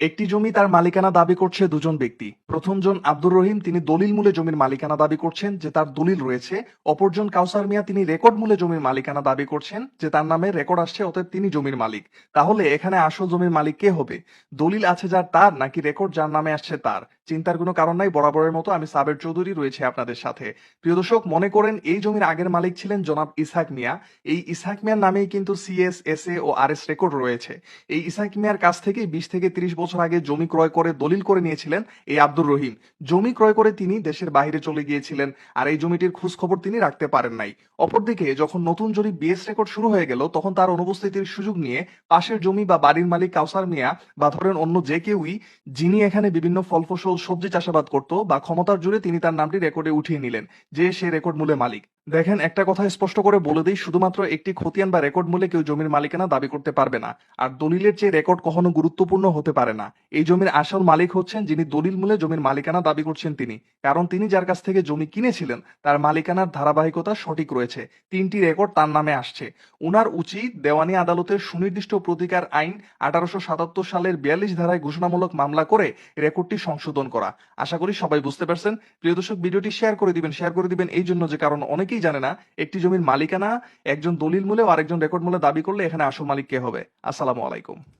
একটি জমি তার মালিকানা দাবি করছে দুজন ব্যক্তি। প্রথমজন আব্দুর রহিম, তিনি দলিল মূলে জমির মালিকানা দাবি করছেন যে তার দলিল রয়েছে। অপরজন কাউসার মিয়া, তিনি রেকর্ড মূলে জমির মালিকানা দাবি করছেন যে তার নামে রেকর্ড আসছে, অতএব তিনি জমির মালিক। তাহলে এখানে আসল জমির মালিক কে হবে? দলিল আছে যার তার, নাকি রেকর্ড যার নামে আসছে তার? চিন্তার কোনো কারণ নাই, বরাবরের মতো আমি সাবের চৌধুরী রয়েছে আপনাদের সাথে। প্রিয় দর্শক, মনে করেন এই জমির আগের মালিক ছিলেন জনাব ইসহাক মিয়া। এই ইসহাক মিয়ার নামেই কিন্তু CS S A O R S record রয়েছে। এই ইসহাক মিয়ার কাছ থেকে বিশ থেকে তিরিশ বছর আগে জমি ক্রয় করে দলিল করে নিয়েছিলেন এই আব্দুর রহিম। জমি ক্রয় করে তিনি দেশের বাইরে চলে গিয়েছিলেন আর এই জমিটির খোঁজ খবর তিনি রাখতে পারেন নাই। অপরদিকে, যখন নতুন জরি বিএস রেকর্ড শুরু হয়ে গেল, তখন তার অনুপস্থিতির সুযোগ নিয়ে পাশের জমি বা বাড়ির মালিক কাউসার মিয়া বা ধরেন অন্য যে কেউই, যিনি এখানে বিভিন্ন ফল ফসল সবজি চাষাবাদ করত বা ক্ষমতার জুড়ে তিনি তার নামটি রেকর্ডে উঠিয়ে নিলেন, যে সে রেকর্ড মূলে মালিক। দেখেন, একটা কথা স্পষ্ট করে বলে দিই, শুধুমাত্র একটি খতিয়ান বা রেকর্ড মূলে কেউ জমির মালিকানা দাবি করতে পারবে না। আর দলিলের চেয়ে রেকর্ড কখনো গুরুত্বপূর্ণ হতে পারে না। এই জমির আসল মালিক হচ্ছেন যিনি দলিল মূলে জমির মালিকানা দাবি করছেন তিনি। কারণ তিনি যার কাছ থেকে জমি কিনেছিলেন, তার মালিকানার ধারাবাহিকতা সঠিক রয়েছে। তিনটি রেকর্ড তার নামে আসছে। উনার উচিত দেওয়ানি আদালতের সুনির্দিষ্ট প্রতিকার আইন আঠারোশো সাতাত্তর সালের বিয়াল্লিশ ধারায় ঘোষণামূলক মামলা করে রেকর্ডটি সংশোধন করা। আশা করি সবাই বুঝতে পারছেন। প্রিয় দর্শক, ভিডিওটি শেয়ার করে দিবেন, শেয়ার করে দিবেন এই জন্য যে কারণ অনেকেই জানে না, একটি জমির মালিকানা, একজন দলিল মূলে আরেকজন রেকর্ড মূলে দাবি করলে এখানে আসল মালিক কে হবে। আসসালামু আলাইকুম।